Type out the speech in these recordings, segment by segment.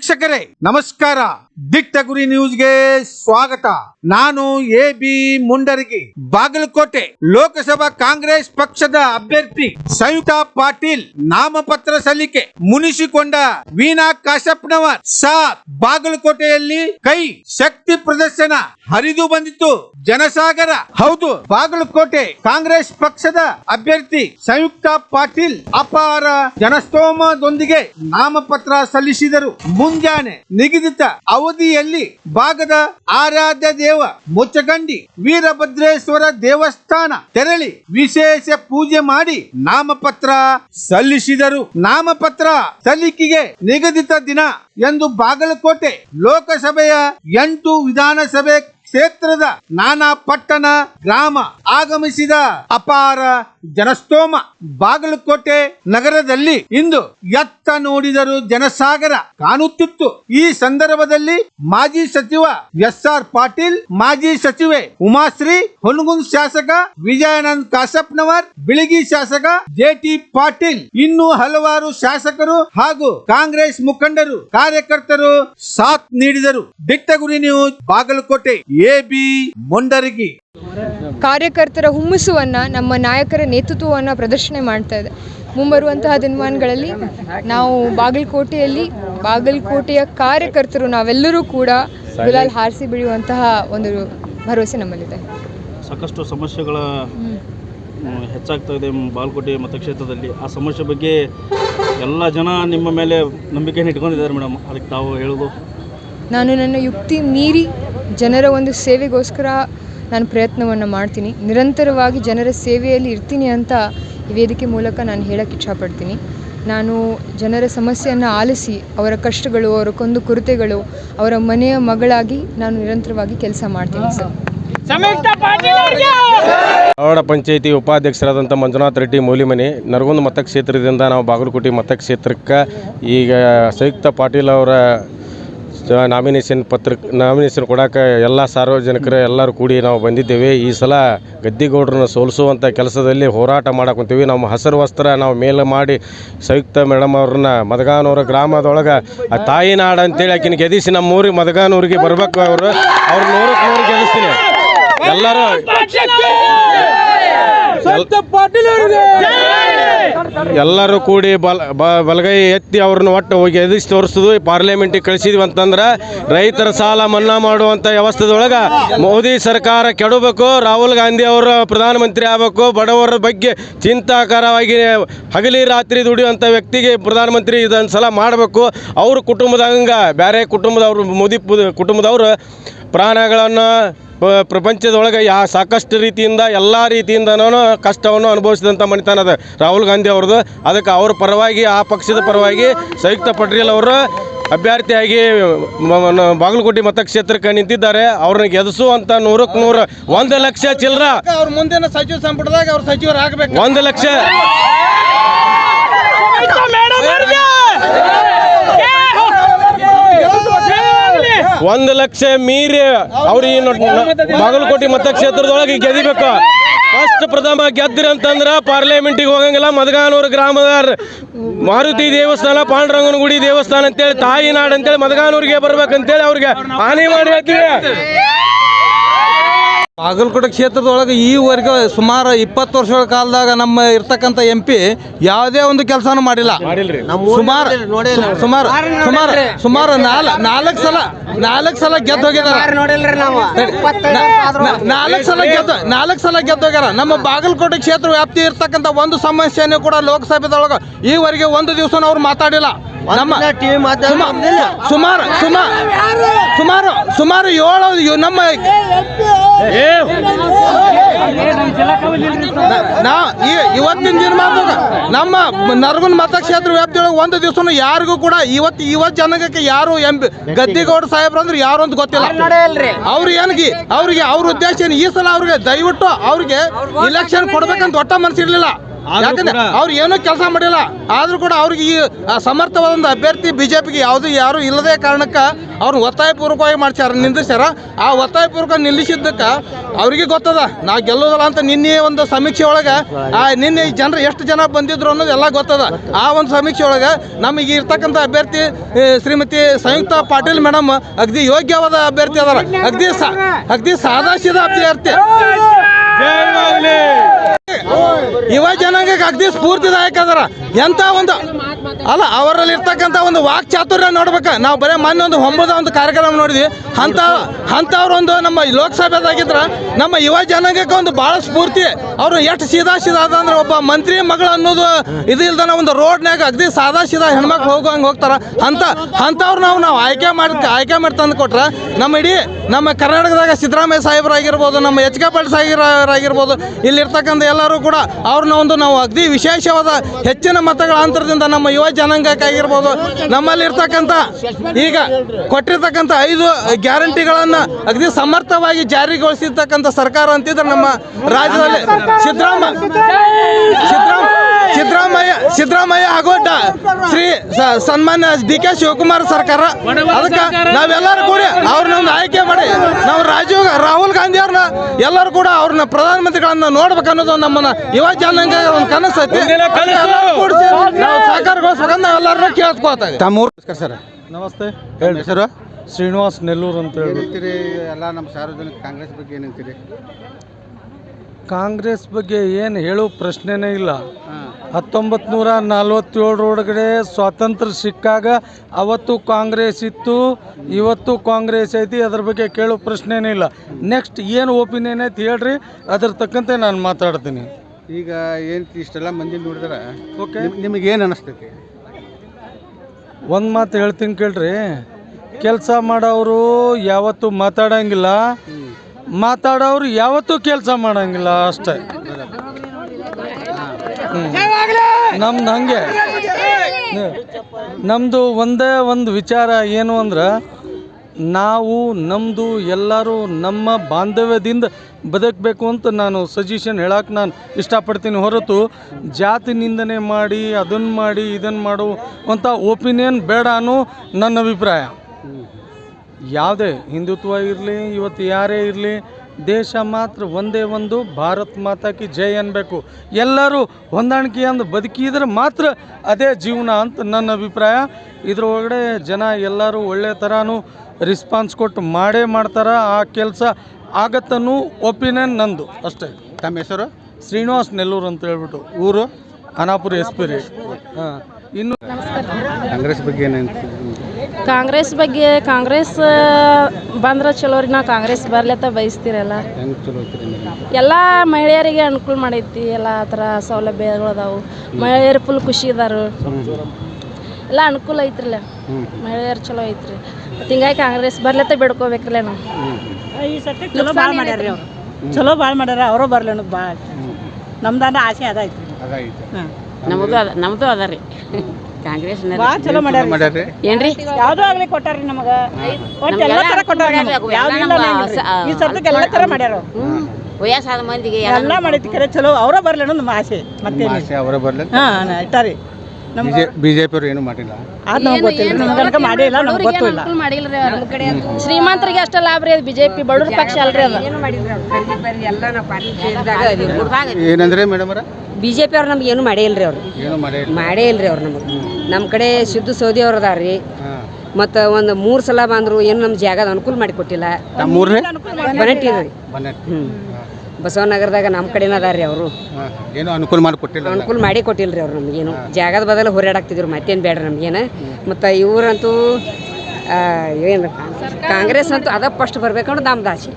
ವೀಕ್ಷಕರೇ ನಮಸ್ಕಾರ. ದಿಟ್ಟ ಗುರಿ ನ್ಯೂಸ್ಗೆ ಸ್ವಾಗತ. ನಾನು A B Mundaragi, Bagalkot, Lok Sabha Congress ಪಕ್ಷದ ಅಭ್ಯರ್ಥಿ ಸಂಯುಕ್ತ ಪಾಟೀಲ್ ನಾಮಪತ್ರ ಸಲ್ಲಿಕೆ ಮುನಿಸಿಕೊಂಡ ವೀಣಾ ಕಾಶಪ್ಪನವರ್ ಸಾ ಬಾಗಲಕೋಟೆಯಲ್ಲಿ ಕೈ ಶಕ್ತಿ ಪ್ರದರ್ಶನ ಹರಿದು ಬಂದಿತ್ತು. ಜನಸಾಗರ. ಹೌದು, ಬಾಗಲಕೋಟೆ ಕಾಂಗ್ರೆಸ್ ಪಕ್ಷದ ಅಭ್ಯರ್ಥಿ ಸಂಯುಕ್ತ ಪಾಟೀಲ್ ಅಪಾರ ಜನಸ್ತೋಮದೊಂದಿಗೆ ನಾಮಪತ್ರ ಸಲ್ಲಿಸಿದರು. ಮುಂಜಾನೆ ನಿಗದಿತ ಅವಧಿಯಲ್ಲಿ ಭಾಗದ ಆರಾಧ್ಯ ದೇವ ಮುಚ್ಚಗಂಡಿ ವೀರಭದ್ರೇಶ್ವರ ದೇವಸ್ಥಾನ ತೆರಳಿ ವಿಶೇಷ ಪೂಜೆ ಮಾಡಿ ನಾಮಪತ್ರ ಸಲ್ಲಿಸಿದರು. ನಾಮಪತ್ರ ಸಲ್ಲಿಕೆಗೆ ನಿಗದಿತ ದಿನ ಎಂದು ಬಾಗಲಕೋಟೆ ಲೋಕಸಭೆಯ ಎಂಟು ವಿಧಾನಸಭೆ ಕ್ಷೇತ್ರದ ನಾನಾ ಪಟ್ಟಣ ಗ್ರಾಮ ಆಗಮಿಸಿದ ಅಪಾರ ಜನಸ್ತೋಮ ಬಾಗಲಕೋಟೆ ನಗರದಲ್ಲಿ ಇಂದು ಎತ್ತ ನೋಡಿದರು ಜನಸಾಗರ ಕಾಣುತ್ತಿತ್ತು. ಈ ಸಂದರ್ಭದಲ್ಲಿ ಮಾಜಿ ಸಚಿವ ಎಸ್ ಆರ್ ಪಾಟೀಲ್, ಮಾಜಿ ಸಚಿವೆ ಉಮಾಶ್ರೀ ಹೊನಗುಂದ್ ಶಾಸಕ ವಿಜಯಾನಂದ್ ಕಾಶಪ್ನವರ್ ಬಿಳಿಗಿ ಶಾಸಕ ಜೆ ಟಿ ಪಾಟೀಲ್. ಇನ್ನೂ ಹಲವಾರು ಶಾಸಕರು ಹಾಗೂ ಕಾಂಗ್ರೆಸ್ ಮುಖಂಡರು, ಕಾರ್ಯಕರ್ತರು ಸಾಥ್ ನೀಡಿದರು. Dittaguri news Bagalkot, A B Mondaragi. ಕಾರ್ಯಕರ್ತರ ಹುಮ್ಮಸ್ಸುವನ್ನು ನಮ್ಮ ನಾಯಕರ ನೇತೃತ್ವವನ್ನು ಪ್ರದರ್ಶನ ಮಾಡ್ತಾ ಇದೆ. ಮುಂಬರುವಂತಹ ದಿನಮಾನಗಳಲ್ಲಿ ನಾವು ಬಾಗಲಕೋಟೆಯಲ್ಲಿ ಬಾಗಲಕೋಟೆಯ ಕಾರ್ಯಕರ್ತರು ನಾವೆಲ್ಲರೂ ಕೂಡ ಗುಲಾಲ್ ಹಾರಿಸಿ ಬಿಡುವಂತಹ ಒಂದು ಭರವಸೆ ನಮ್ಮಲ್ಲಿದೆ. ಸಾಕಷ್ಟು ಸಮಸ್ಯೆಗಳ ಹೆಚ್ಚಾಗ್ತಾ ಇದೆ ಬಾಗಲಕೋಟೆ ಮತಕ್ಷೇತ್ರದಲ್ಲಿ. ಆ ಸಮಸ್ಯೆ ಬಗ್ಗೆ ಎಲ್ಲ ಜನ ನಿಮ್ಮ ಮೇಲೆ ನಂಬಿಕೆಯನ್ನು ಇಟ್ಕೊಂಡಿದ್ದಾರೆ ಮೇಡಮ್. ಅದಕ್ಕೆ ತಾವು ಹೇಳೋದು ನಾನು ನನ್ನ ಯುಕ್ತಿ ಮೀರಿ ಜನರ ಒಂದು ಸೇವೆಗೋಸ್ಕರ ನಾನು ಪ್ರಯತ್ನವನ್ನು ಮಾಡ್ತೀನಿ. ನಿರಂತರವಾಗಿ ಜನರ ಸೇವೆಯಲ್ಲಿ ಇರ್ತೀನಿ ಅಂತ ಈ ವೇದಿಕೆ ಮೂಲಕ ನಾನು ಹೇಳಕ್ಕೆ ಇಚ್ಛಪಡ್ತೀನಿ. ನಾನು ಜನರ ಸಮಸ್ಯೆಯನ್ನು ಆಲಿಸಿ ಅವರ ಕಷ್ಟಗಳು ಅವರ ಕೊಂದು ಕೊರತೆಗಳು ಅವರ ಮನೆಯ ಮಗಳಾಗಿ ನಾನು ನಿರಂತರವಾಗಿ ಕೆಲಸ ಮಾಡ್ತೀನಿ ಸರ್ ಧಾರವಾಡ ಪಂಚಾಯಿತಿ ಉಪಾಧ್ಯಕ್ಷರಾದಂಥ ಮಂಜುನಾಥ್ ರೆಡ್ಡಿ ಮೌಲಿಮನಿ ನರಗುಂದ ಮತಕ್ಷೇತ್ರದಿಂದ ನಾವು ಬಾಗಲಕೋಟೆ ಮತಕ್ಷೇತ್ರಕ್ಕೆ ಈಗ ಸಂಯುಕ್ತ ಪಾಟೀಲ್ ಅವರ ನಾಮಿನೇಷನ್ ಪತ್ರ ನಾಮಿನೇಷನ್ ಕೊಡೋಕೆ ಎಲ್ಲ ಸಾರ್ವಜನಿಕರು ಎಲ್ಲರೂ ಕೂಡಿ ನಾವು ಬಂದಿದ್ದೇವೆ. ಈ ಸಲ ಗದ್ದಿಗೌಡ್ರನ್ನ ಸೋಲಿಸುವಂಥ ಕೆಲಸದಲ್ಲಿ ಹೋರಾಟ ಮಾಡಕೊಂತೀವಿ ನಮ್ಮ ಹಸಿರು ವಸ್ತ್ರ ನಾವು ಮೇಲೆ ಮಾಡಿ ಸಂಯುಕ್ತ ಮೇಡಮ್ ಅವ್ರನ್ನ ಮದಗಾನೂರ ಗ್ರಾಮದೊಳಗೆ ಆ ತಾಯಿ ನಾಡು ಅಂತೇಳಿ ಆಕಿನ ಗೆದಿಸಿ ನಮ್ಮ ಊರಿಗೆ ಮದಗಾನೂರಿಗೆ ಬರ್ಬೇಕು ಅವರು. ಅವ್ರ ನೂರಕ್ಕೆ ನೂರು ಎಲ್ಲರೂ ಎಲ್ಲರೂ ಕೂಡಿ ಬಲ ಬಲಗೈ ಎತ್ತಿ ಅವ್ರನ್ನ ಒಟ್ಟು ಹೋಗಿ ಎದುರಿಸಿ ತೋರಿಸಿದ್ವಿ, ಪಾರ್ಲಿಮೆಂಟಿಗೆ ಕಳಿಸಿದ್ವಿ ಅಂತಂದ್ರೆ ರೈತರ ಸಾಲ ಮನ್ನಾ ಮಾಡುವಂಥ ವ್ಯವಸ್ಥೆದೊಳಗೆ ಮೋದಿ ಸರ್ಕಾರ ಕೆಡಬೇಕು, ರಾಹುಲ್ ಗಾಂಧಿ ಅವರು ಪ್ರಧಾನಮಂತ್ರಿ ಆಗಬೇಕು, ಬಡವರ ಬಗ್ಗೆ ಚಿಂತಾಕರವಾಗಿ ಹಗಲಿ ರಾತ್ರಿ ದುಡಿಯುವಂಥ ವ್ಯಕ್ತಿಗೆ ಪ್ರಧಾನಮಂತ್ರಿ ಇದೊಂದು ಸಲ ಮಾಡಬೇಕು. ಅವ್ರ ಕುಟುಂಬದಂಗೆ ಬೇರೆ ಕುಟುಂಬದವ್ರು, ಮೋದಿ ಕುಟುಂಬದವರು ಪ್ರಾಣಗಳನ್ನು ಪ್ರಪಂಚದೊಳಗೆ ಯಾ ಸಾಕಷ್ಟು ರೀತಿಯಿಂದ ಎಲ್ಲ ರೀತಿಯಿಂದನೂ ಕಷ್ಟವನ್ನು ಅನುಭವಿಸಿದಂಥ ಮನೆತನ ಅದ ರಾಹುಲ್ ಗಾಂಧಿ ಅವ್ರದ್ದು. ಅದಕ್ಕೆ ಅವ್ರ ಪರವಾಗಿ ಆ ಪಕ್ಷದ ಪರವಾಗಿ ಸಂಯುಕ್ತ ಪಟೇಲ್ ಅವರು ಅಭ್ಯರ್ಥಿಯಾಗಿ ಬಾಗಲಕೋಟೆ ಮತಕ್ಷೇತ್ರಕ್ಕೆ ನಿಂತಿದ್ದಾರೆ. ಅವ್ರನ್ನ ಗೆದಿಸುವಂತ ನೂರಕ್ಕೆ ನೂರು ಒಂದು ಲಕ್ಷ ಚಿಲ್ಲರ ಅವ್ರ ಮುಂದಿನ ಸಚಿವ ಸಂಪುಟದಾಗ ಅವ್ರ ಸಚಿವರು ಆಗಬೇಕು ಒಂದು ಲಕ್ಷ. ಒಂದು ಲಕ್ಷ ಮೀರಿ ಅವ್ರಿಗೆ ಬಾಗಲಕೋಟೆ ಮತಕ್ಷೇತ್ರದೊಳಗೆ ಗೆದಿಬೇಕು. ಫಸ್ಟ್ ಪ್ರಥಮ ಗೆದ್ರಿ ಅಂತಂದ್ರೆ ಪಾರ್ಲಿಮೆಂಟಿಗೆ ಹೋಗಂಗಿಲ್ಲ. ಮದಗಾನೂರು ಗ್ರಾಮದ ಮಾರುತಿ ದೇವಸ್ಥಾನ ಪಾಂಡುರಂಗನ ಗುಡಿ ದೇವಸ್ಥಾನ ಅಂತೇಳಿ, ತಾಯಿ ನಾಡು ಅಂತೇಳಿ ಮದಗಾನೂರಿಗೆ ಬರ್ಬೇಕಂತೇಳಿ ಅವ್ರಿಗೆ ಹಾನಿ ಮಾಡಿ ಹೇಳ್ತೀವಿ. ಬಾಗಲಕೋಟೆ ಕ್ಷೇತ್ರದೊಳಗೆ ಈವರೆಗೆ ಸುಮಾರು ಇಪ್ಪತ್ತು ವರ್ಷಗಳ ಕಾಲದಾಗ ನಮ್ಮ ಇರ್ತಕ್ಕಂಥ ಎಂ ಪಿ ಯಾವುದೇ ಒಂದು ಕೆಲಸನೂ ಮಾಡಿಲ್ಲ. ಸುಮಾರು ಸುಮಾರು ಸುಮಾರು ಸುಮಾರು ನಾಲ್ ನಾಲ್ಕು ಸಲ ನಾಲ್ಕು ಸಲ ಗೆದ್ದು ಹೋಗಿದ್ದಾರೆ ನಾಲ್ಕು ಸಲ ಗೆದ್ದು ನಾಲ್ಕು ಸಲ ಗೆದ್ದು ಹೋಗ್ಯಾರ. ನಮ್ಮ ಬಾಗಲಕೋಟೆ ಕ್ಷೇತ್ರ ವ್ಯಾಪ್ತಿ ಇರ್ತಕ್ಕಂಥ ಒಂದು ಸಮಸ್ಯೆಯನ್ನು ಕೂಡ ಲೋಕಸಭೆದೊಳಗೆ ಈವರೆಗೆ ಒಂದು ದಿವಸ ಅವ್ರು ಮಾತಾಡಿಲ್ಲ. ನಮ್ಮ ಟಿವಿ ಸುಮಾರು ಸುಮಾರು ಸುಮಾರು ಸುಮಾರು ಏಳು ನಮ್ಮ ನಾ ಇವತ್ತಿನ ದಿನಮಾನದಾಗ ನಮ್ಮ ನರಗುನ್ ಮತಕ್ಷೇತ್ರ ವ್ಯಾಪ್ತಿಯೊಳಗೆ ಒಂದು ದಿವಸನು ಯಾರಿಗೂ ಕೂಡ ಇವತ್ತು ಇವತ್ತು ಜನಕ್ಕೆ ಯಾರು ಎಂ ಗದ್ದಿಗೌಡ ಸಾಹೇಬ್ರು ಅಂದ್ರೆ ಯಾರು ಅಂತ ಗೊತ್ತಿಲ್ಲ. ಅವ್ರು ಏನ್ಗಿ ಅವ್ರಿಗೆ ಅವ್ರ ಉದ್ದೇಶ ಏನು? ಈ ಸಲ ಅವ್ರಿಗೆ ದಯವಿಟ್ಟು ಅವ್ರಿಗೆ ಇಲೆಕ್ಷನ್ ಕೊಡ್ಬೇಕಂತ ಒಟ್ಟ ಮನಸ್ಸಿರ್ಲಿಲ್ಲ. ಯಾಕಂದ್ರೆ ಅವ್ರು ಏನೂ ಕೆಲಸ ಮಾಡಿಲ್ಲ. ಆದರೂ ಕೂಡ ಅವ್ರಿಗೆ ಈ ಸಮರ್ಥವಾದ ಒಂದು ಅಭ್ಯರ್ಥಿ ಬಿಜೆಪಿಗೆ ಯಾವುದು ಯಾರು ಇಲ್ಲದೆ ಕಾರಣಕ್ಕೆ ಅವ್ರು ಒತ್ತಾಯಪೂರ್ವಕವಾಗಿ ಮಾಡ್ಸ್ಯಾರ ನಿಂದಿಸ್ಯಾರ ಆ ಒತ್ತಾಯಪೂರ್ವಕ ನಿಲ್ಲಿಸಿದ್ದಕ್ಕೆ ಅವ್ರಿಗೆ ಗೊತ್ತದ ನಾ ಗೆಲ್ಲೋದಲ್ಲ ಅಂತ ನಿನ್ನೆ ಒಂದು ಸಮೀಕ್ಷೆ ಒಳಗೆ ಆ ನಿನ್ನೆ ಜನರು ಎಷ್ಟು ಜನ ಬಂದಿದ್ರು ಅನ್ನೋದು ಎಲ್ಲ ಗೊತ್ತದ. ಆ ಒಂದು ಸಮೀಕ್ಷೆ ಒಳಗೆ ನಮಗೆ ಇರ್ತಕ್ಕಂಥ ಅಭ್ಯರ್ಥಿ ಶ್ರೀಮತಿ ಸಂಯುಕ್ತ ಪಾಟೀಲ್ ಮೇಡಮ್ ಅಗ್ದಿ ಯೋಗ್ಯವಾದ ಅಭ್ಯರ್ಥಿ ಅದಾರ. ಅಗ್ದಿ ಸಾ ಅಗ್ದಿ ಸಾದಾಶಿದ ಅಭ್ಯರ್ಥಿ. ಯುವ ಜನಾಂಗಕ್ಕೆ ಅಗದಿ ಸ್ಫೂರ್ತಿದಾಯಕ ಅದರ. ಎಂತ ಒಂದು ಅಲ್ಲ ಅವರಲ್ಲಿ ಇರ್ತಕ್ಕಂಥ ಒಂದು ವಾಕ್ ಚಾತುರ್ಯ ನೋಡ್ಬೇಕ. ನಾವು ಬರೀ ಮೊನ್ನೆ ಒಂದು ಹೊಂಬದ ಒಂದು ಕಾರ್ಯಕ್ರಮ ನೋಡಿದ್ವಿ. ಅಂತ ಅಂಥವ್ರೊಂದು ನಮ್ಮ ಲೋಕಸಭೆದಾಗಿದ್ರ ನಮ್ಮ ಯುವ ಜನಾಂಗಕ್ಕೆ ಒಂದು ಭಾಳ ಸ್ಫೂರ್ತಿ. ಅವರು ಎಷ್ಟು ಸೀದಾ ಸೀದಾ ಅದ ಅಂದ್ರೆ ಒಬ್ಬ ಮಂತ್ರಿ ಮಗಳು ಅನ್ನೋದು ಇದು ಇಲ್ದನ ಒಂದು ರೋಡ್ನ್ಯಾಗ ಅಗದಿ ಸಾದಾ ಸೀದಾ ಹೆಣ್ಮಕ್ಳು ಹೋಗುವಂಗೆ ಹೋಗ್ತಾರ. ಅಂತ ಅಂಥವ್ರು ನಾವು ನಾವು ಆಯ್ಕೆ ಮಾಡಿ ಆಯ್ಕೆ ಮಾಡಿ ತಂದು ಕೊಟ್ರೆ ನಮ್ಮ ಇಡೀ ನಮ್ಮ ಕರ್ನಾಟಕದಾಗ ಸಿದ್ದರಾಮಯ್ಯ ಸಾಹೇಬರಾಗಿರ್ಬೋದು, ನಮ್ಮ ಎಚ್ ಕೆ ಪಾಟೀಲ್ ಸಾಹೇಬರಾಗಿರ್ಬೋದು, ಇಲ್ಲಿರ್ತಕ್ಕಂಥ ಎಲ್ಲರೂ ಕೂಡ ಅವ್ರನ್ನ ಒಂದು ನಾವು ಅಗ್ದಿ ವಿಶೇಷವಾದ ಹೆಚ್ಚಿನ ಮತಗಳ ಅಂತರದಿಂದ ನಮ್ಮ ಯುವ ಜನಾಂಗಕ್ಕಾಗಿರ್ಬೋದು ನಮ್ಮಲ್ಲಿ ಇರ್ತಕ್ಕಂಥ ಈಗ ಕೊಟ್ಟಿರ್ತಕ್ಕಂಥ ಐದು ಗ್ಯಾರಂಟಿಗಳನ್ನು ಅಗ್ದಿ ಸಮರ್ಥವಾಗಿ ಜಾರಿಗೊಳಿಸಿರ್ತಕ್ಕಂಥ ಸರ್ಕಾರ ಅಂತಿದ್ರೆ ನಮ್ಮ ರಾಜ್ಯದಲ್ಲಿ ಸಿದ್ದರಾಮ ಸಿದ್ದರಾಮ ಸಿದ್ದರಾಮಯ್ಯ ಸಿದ್ದರಾಮಯ್ಯ ಹಾಗೂ ಶ್ರೀ ಸನ್ಮಾನ್ಯ ಡಿ ಕೆ ಶಿವಕುಮಾರ್ ಸರ್ಕಾರ. ಅದಕ್ಕೆ ನಾವೆಲ್ಲರೂ ಕೂಡ ಅವ್ರನ್ನ ಒಂದು ಆಯ್ಕೆ ಮಾಡಿ ನಾವು ರಾಜೀವ್ ರಾಹುಲ್ ಗಾಂಧಿ ಅವ್ರನ್ನ ಎಲ್ಲರೂ ಕೂಡ ಅವ್ರನ್ನ ಪ್ರಧಾನಮಂತ್ರಿಗಳನ್ನ ನೋಡ್ಬೇಕು ಅನ್ನೋದು ನಮ್ಮನ್ನ ಯುವ ಜನಾಂಗ ಒಂದು ಕನಸು. ಐತಿ ನಾವು ಕೇಳ್ಕೊತಾ ಇದ್ದೀವಿ ತಮ್ಮೂರು ಸರ್. ನಮಸ್ತೆ. ಹೇಳಿ. ಹೆಸರು ಶ್ರೀನಿವಾಸ್ ನೆಲ್ಲೂರು ಅಂತ ಹೇಳ್ತೀರಿ ಎಲ್ಲ ನಮ್ಮ ಸಾರ್ವಜನಿಕ ಕಾಂಗ್ರೆಸ್ ಬಗ್ಗೆ ಏನಂತೀರಿ? ಕಾಂಗ್ರೆಸ್ ಬಗ್ಗೆ ಏನು ಹೇಳೋ ಪ್ರಶ್ನೆನೇ ಇಲ್ಲ. ಹತ್ತೊಂಬತ್ತು ನೂರ ನಲ್ವತ್ತೇಳರೊಳಗಡೆ ಸ್ವಾತಂತ್ರ್ಯ ಸಿಕ್ಕಾಗ ಅವತ್ತು ಕಾಂಗ್ರೆಸ್ ಇತ್ತು ಇವತ್ತು ಕಾಂಗ್ರೆಸ್ ಐತಿ ಅದ್ರ ಬಗ್ಗೆ ಕೇಳೋ ಪ್ರಶ್ನೆನೇ ಇಲ್ಲ. ನೆಕ್ಸ್ಟ್ ಏನು ಒಪಿನಿಯನ್ ಐತಿ ಹೇಳ್ರಿ ಅದ್ರ ತಕ್ಕಂತೆ ನಾನು ಮಾತಾಡ್ತೀನಿ. ಈಗ ಏನು ಇಷ್ಟೆಲ್ಲ ಮಂದಿ ನೋಡಿದ್ರೆ ಓಕೆ ನಿಮಗೆ ಏನು ಅನಿಸ್ತೈತಿ? ಒಂದು ಮಾತು ಹೇಳ್ತೀನಿ ಕೇಳ್ರಿ. ಕೆಲಸ ಮಾಡೋರು ಯಾವತ್ತೂ ಮಾತಾಡಂಗಿಲ್ಲ. ಮಾತಾಡೋರು ಯಾವತ್ತೂ ಕೆಲಸ ಮಾಡಂಗಿಲ್ಲ ಅಷ್ಟೇ. ನಮ್ದು ಹಂಗೆ. ನಮ್ಮದು ಒಂದೇ ಒಂದು ವಿಚಾರ ಏನು ಅಂದ್ರೆ, ನಾವು ನಮ್ಮದು ಎಲ್ಲರೂ ನಮ್ಮ ಬಾಂಧವ್ಯದಿಂದ ಬದುಕಬೇಕು ಅಂತ ನಾನು ಸಜೆಷನ್ ಹೇಳಕ್ಕೆ ನಾನು ಇಷ್ಟಪಡ್ತೀನಿ ಹೊರತು ಜಾತಿ ನಿಂದನೆ ಮಾಡಿ ಅದನ್ನು ಮಾಡಿ ಇದನ್ನು ಮಾಡು ಅಂತ ಒಪಿನಿಯನ್ ಬೇಡ ಅನ್ನೋ ನನ್ನ ಅಭಿಪ್ರಾಯ. ಯಾವುದೇ ಹಿಂದುತ್ವ ಇರಲಿ ಇವತ್ತು ಯಾರೇ ಇರಲಿ ದೇಶ ಮಾತ್ರ ಒಂದೇ ಒಂದು ಭಾರತ್ ಮಾತಾಕಿ ಜೈ ಅನ್ಬೇಕು. ಎಲ್ಲರೂ ಹೊಂದಾಣಿಕೆ ಅಂದು ಬದುಕಿದ್ರೆ ಮಾತ್ರ ಅದೇ ಜೀವನ ಅಂತ ನನ್ನ ಅಭಿಪ್ರಾಯ. ಇದ್ರೊಳಗಡೆ ಜನ ಎಲ್ಲರೂ ಒಳ್ಳೆ ಥರನೂ ರಿಸ್ಪಾನ್ಸ್ ಕೊಟ್ಟು ಮಾಡೇ ಮಾಡ್ತಾರೆ. ಆ ಕೆಲಸ ಆಗತ್ತನ್ನೂ ಒಪಿನಿಯನ್ ನಂದು. ಅಷ್ಟೇ. ತಮ್ಮ ಹೆಸರು? ಶ್ರೀನಿವಾಸ್ ನೆಲ್ಲೂರು ಅಂತ ಹೇಳ್ಬಿಟ್ಟು. ಊರು? ಅನಾಪುರ ಎಸ್ಪಿರಿ ಹಾಂ. ಇನ್ನು ಕಾಂಗ್ರೆಸ್ ಬಗ್ಗೆ ಏನಂತ ಕಾಂಗ್ರೆಸ್ ಬಗ್ಗೆ ಕಾಂಗ್ರೆಸ್ ಬಂದ್ರೆ ಚಲೋ ರೀ ನಾವು ಕಾಂಗ್ರೆಸ್ ಬರ್ಲತ್ತ ಬಯಸ್ತೀರಲ್ಲ. ಎಲ್ಲ ಮಹಿಳೆಯರಿಗೆ ಅನುಕೂಲ ಮಾಡೈತಿ ಎಲ್ಲ ಆ ಥರ ಸೌಲಭ್ಯಗಳು ಅದಾವು. ಮಹಿಳೆಯರು ಫುಲ್ ಖುಷಿ ಇದಾರು. ಎಲ್ಲ ಅನುಕೂಲ ಐತ್ರಲ್ಲ. ಮಹಿಳೆಯರು ಚಲೋ ಐತ್ರಿ. ಮತ್ತು ಹಿಂಗಾಗಿ ಕಾಂಗ್ರೆಸ್ ಬರ್ಲತ್ತ ಬೇಡ್ಕೋಬೇಕ್ರಲ್ಲ ನಾವು. ಈ ಸರ್ತಿ ಚಲೋ ಭಾಳ ಮಾಡ್ಯಾರ ರೀ ಚಲೋ ಭಾಳ ಮಾಡ್ಯಾರ ಅವರು ಬರ್ಲಿ ಅನ್ನೋದು ಭಾಳ ನಮ್ದಾನ ಆಸೆ ಅದೈತಿ ಅದಾಯ್ತು ನಮ್ಮದು ಅದ ನಮ್ಮದು ಅದ ರೀ. ಕಾಂಗ್ರೆಸ್ ಭಾಳ ಚಲೋ ಮಾಡ್ಯಾರ ಮಾಡ್ಯಾರ್ರಿ. ಏನ್ರಿ? ಯಾವುದೋ ಆಗ್ಲಿ ಕೊಟ್ಟಾರ್ರಿ ನಮಗ. ಒಟ್ಟು ಎಲ್ಲ ಕೊಟ್ಟಾರ. ಈ ಎಲ್ಲ ಮಾಡ್ಯಾರ. ಅವ್ರು. ಹ್ಮ್. ವಯಸ್ಸಾದ ಮಂದಿಗೆ ಎಲ್ಲ ಮಾಡೈತಿ ಕರೆ ಚಲೋ. ಅವರ ಬರ್ಲಿ ಅನ್ನೋದು ನಮ್ಮ ಆಸೆ ಮತ್ತೆ ಆಸೆ ಅವರ ಬರ್ಲಿ. ಹಾಂ ಇಟ್ಟಾರಿ. ನಮ್ಗೆ ಬಿ ಜೆ ಪಿಯವ್ರು ಏನು ಮಾಡಿಲ್ಲ. ಅದು ನಮ್ಗೆ ಗೊತ್ತಿಲ್ಲ. ನಮ್ಗೆ ತನಕ ಮಾಡೇ ಇಲ್ಲ ನಮ್ಗೆ ಗೊತ್ತೂ ಇಲ್ಲ. ಶ್ರೀಮಂತರಿಗೆ ಅಷ್ಟ ಲಾಭ ರೀ ಅದು. ಬಿಜೆಪಿ ಬಡವ್ರ ಪಕ್ಷ ಅಲ್ರಿ ಅದು. ಏನಂದ್ರೆ ಮೇಡಮ್ ಅವರ ಬಿ ಜೆ ಪಿ ಅವ್ರು ನಮ್ಗೆ ಏನು ಮಾಡೇ ಇಲ್ರಿ ಅವ್ರು. ಏನು ಮಾಡೇ ಇಲ್ರಿ? ಅವ್ರು ನಮಗೆ. ನಮ್ಮ ಕಡೆ ಸಿದ್ದು ಸೌದಿ ಅವ್ರು ಅದಾರ ರೀ. ಮತ್ತು ಒಂದು ಮೂರು ಸಲ ಬಂದರು ಏನು ನಮ್ಮ ಜಾಗದ ಅನುಕೂಲ ಮಾಡಿಕೊಟ್ಟಿಲ್ಲ ಬನಟ್ಟಿ ರೀ. ಹ್ಞೂ ಬಸವನಗರದಾಗ ನಮ್ಮ ಕಡೆನ ಅದಾರ ರೀ ಅವರು. ಏನೋ ಅನುಕೂಲ ಮಾಡಿ ಕೊಟ್ಟಿಲ್ಲ ಅನುಕೂಲ ಮಾಡಿ ಕೊಟ್ಟಿಲ್ಲ ರೀ ಅವ್ರು ನಮಗೇನು. ಜಾಗದ ಬದಲು ಹೊರ್ಯಾಡಾಕ್ತಿದ್ರು ಮತ್ತೇನು ಬೇಡ ನಮಗೇನು. ಮತ್ತು ಇವರಂತೂ ಏನು ಕಾಂಗ್ರೆಸ್ ಅಂತೂ ಅದ ಫಸ್ಟ್ ಬರ್ಬೇಕಂದ್ರೆ ನಮ್ದು ಆಸೆ.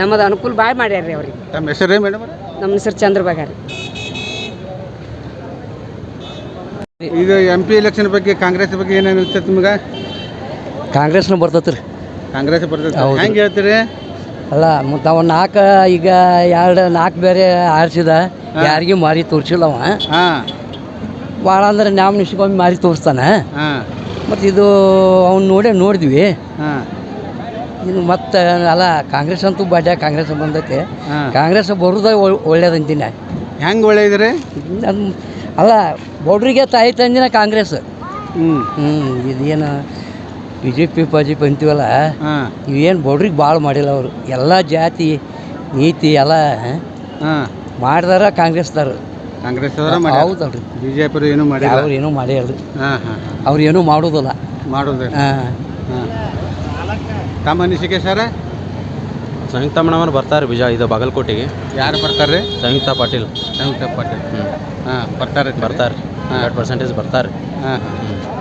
ನಮ್ಮದು ಅನುಕೂಲ ಭಾಳ ಮಾಡ್ಯಾರ ರೀ ಅವ್ರಿಗೆ. ತಮ್ಮ ಹೆಸರು ಮೇಡಮ್ ನಮ್ಮ ಹೆಸರು ಚಂದ್ರಬಾಗ ರೀ ಈಗ ಎಂ ಪಿ ಎಲೆಕ್ಷನ್ ಬಗ್ಗೆ ಕಾಂಗ್ರೆಸ್ ಬಗ್ಗೆ ಏನೇನು ಅನಿಸ್ತದೆ ನಿಮ್ಗೆ? ಕಾಂಗ್ರೆಸ್ನ ಬರ್ತೈತೆ ರೀ. ಕಾಂಗ್ರೆಸ್ ಬರ್ತೈತೆ. ಹೆಂಗೆ ಹೇಳ್ತೀರಿ? ಅಲ್ಲ ಮತ್ತು ಅವ ನಾಲ್ಕು ಈಗ ಎರಡು ನಾಲ್ಕು ಬೇರೆ ಆರಿಸಿದ ಯಾರಿಗೂ ಮಾರಿ ತೋರಿಸಿಲ್ಲ ಅವ. ಹಾಂ. ಭಾಳ ಅಂದ್ರೆ ನಾವು ಮಾರಿ ತೋರಿಸ್ತಾನೆ. ಹಾಂ. ಮತ್ತು ಇದು ಅವ್ನು ನೋಡೇ ನೋಡಿದ್ವಿ. ಹಾಂ. ಇನ್ನು ಮತ್ತೆ ಅಲ್ಲ ಕಾಂಗ್ರೆಸ್ ಅಂತೂ ಬಾಡ್ಯ ಕಾಂಗ್ರೆಸ್ ಬಂದೈತೆ. ಹಾಂ. ಕಾಂಗ್ರೆಸ್ ಬರೋದ ಒಳ್ಳೇದಂತೀನಿ. ಹೆಂಗೆ ಒಳ್ಳೆಯದ್ರಿ ಅದು ಅಲ್ಲ ಬೌಡ್ರಿಗೆ ತಾಯಿ ತಂದಿನ ಕಾಂಗ್ರೆಸ್. ಹ್ಞೂ ಹ್ಞೂ ಇದೇನು B J P P P ಅಂತೀವಲ್ಲ ಇವೇನು ಬೌಡ್ರಿಗೆ ಭಾಳ ಮಾಡಿಲ್ಲ ಅವರು. ಎಲ್ಲ ಜಾತಿ ನೀತಿ ಎಲ್ಲ ಹಾಂ ಮಾಡ್ದಾರ ಕಾಂಗ್ರೆಸ್ದಾರ ಕಾಂಗ್ರೆಸ್ ಹೌದಲ್ರಿ. ಬಿ ಜೆ ಪಿ ಏನೂ ಮಾಡಿ ಅವ್ರು ಏನೂ ಹಾಂ ಅವ್ರು ಏನೂ ಮಾಡೋದಿಲ್ಲ. ಮಾಡೋದು ಹಾಂ. ಹಾಂ. ತಮ್ಮ ಅನಿಸಿಕೆ ಸರ? ಸಂಯುಕ್ತ ಮೇಡಮ್ ಬರ್ತಾರೆ ಬಿಜ ಇದು ಬಾಗಲಕೋಟೆಗೆ. ಯಾರು ಬರ್ತಾರೆ? ಸಂಯುಕ್ತ ಪಾಟೀಲ್. ಸಂಯುಕ್ತ ಪಾಟೀಲ್. ಹಾಂ ಬರ್ತಾರೆ ಬರ್ತಾರೆ. ಹಂಡ್ರೆಡ್ ಪರ್ಸೆಂಟೇಜ್ ಬರ್ತಾರೆ. ಹಾಂ ಹಾಂ.